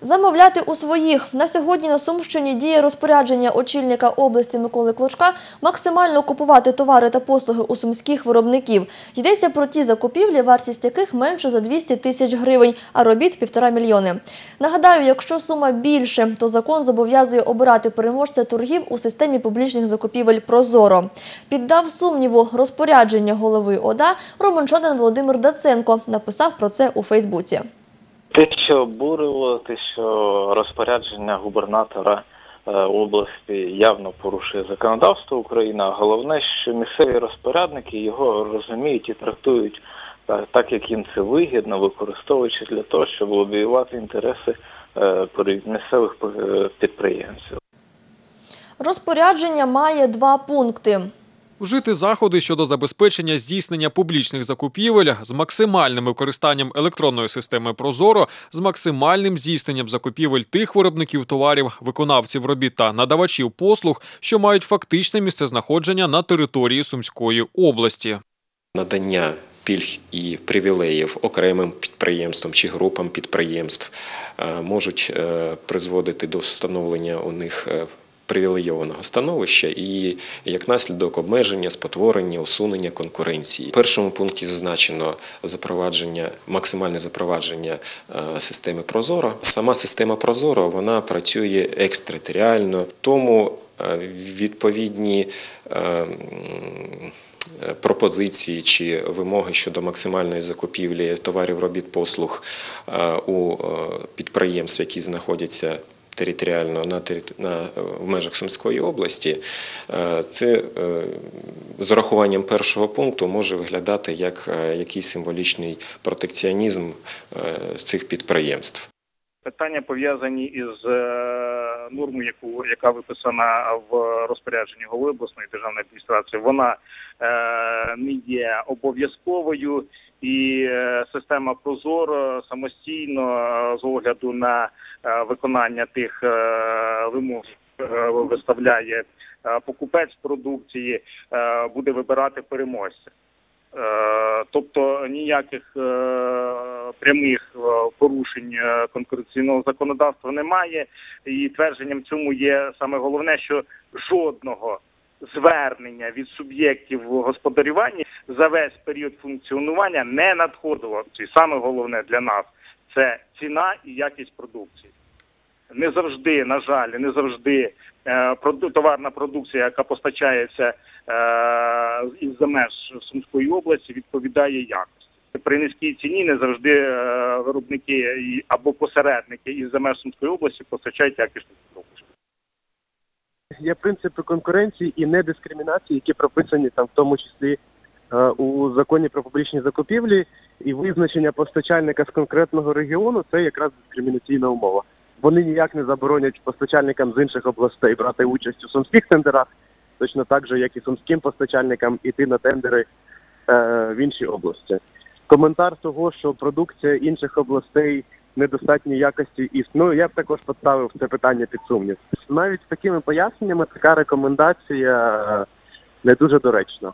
Замовляти у своїх. На сьогодні на Сумщині діє розпорядження очільника області Миколи Клочка максимально купувати товари та послуги у сумських виробників. Йдеться про ті закупівлі, вартість яких менше за 200 тисяч гривень, а робіт – півтора мільйони. Нагадаю, якщо сума більше, то закон зобов'язує обирати переможця торгів у системі публічних закупівель «Прозоро». Піддав сумніву розпорядження голови ОДА Романчанин Володимир Даценко. Написав про це у Фейсбуці. Те, що обурило, те, що розпорядження губернатора е, області явно порушує законодавство України, а головне, що місцеві розпорядники його розуміють і трактують так, так як їм це вигідно, використовуючи для того, щоб лобіювати інтереси е, місцевих е, підприємців. Розпорядження має два пункти. Вжити заходи щодо забезпечення здійснення публічних закупівель з максимальним використанням електронної системи Прозоро, з максимальним здійсненням закупівель тих виробників товарів, виконавців робіт та надавачів послуг, що мають фактичне місцезнаходження на території Сумської області. надання пільг і привілеїв окремим підприємствам чи групам підприємств е, можуть е, призводити до встановлення у них е, привілейованого становища і як наслідок обмеження, спотворення, усунення конкуренції. В першому пункті зазначено запровадження, максимальне запровадження е, системи Прозоро. Сама система Прозоро вона працює екстериторіально, тому е, відповідні е, пропозиції чи вимоги щодо максимальної закупівлі товарів, робіт, послуг у підприємств, які знаходяться територіально на, на е, в межах Сумської області, е, це е, з урахуванням першого пункту може виглядати як якийсь символічний протекціонізм цих підприємств. Питання пов'язані із нормою, яку яка виписана в розпорядженні голови обласної державної адміністрації. Вона не є обов'язковою, і система Прозоро самостійно з огляду на виконання тих е, вимог е, виставляє е, покупець продукції, е, буде вибирати переможця. Е, Тобто ніяких е, прямих е, порушень е, конкуренційного законодавства немає, і твердженням цьому є саме головне, що жодного звернення від суб'єктів господарювання за весь період функціонування не надходило. І саме головне для нас це ціна і якість продукції. Не завжди, на жаль, не завжди е, товарна продукція, яка постачається е, із-за меж Сумської області, відповідає якості. При низькій ціні не завжди е, виробники або посередники із-за меж Сумської області постачають якісну продукцію. є принципи конкуренції і недискримінації, які прописані там, в тому числі у законі про публічні закупівлі, і визначення постачальника з конкретного регіону це якраз дискримінаційна умова. Вони ніяк не заборонять постачальникам з інших областей брати участь у сумських тендерах, точно так же, як і сумським постачальникам іти на тендери е, в інші області. Коментар того, що продукція інших областей недостатньої якості існує, я б також поставив це питання під сумнів. Навіть з такими поясненнями така рекомендація е, не дуже доречна.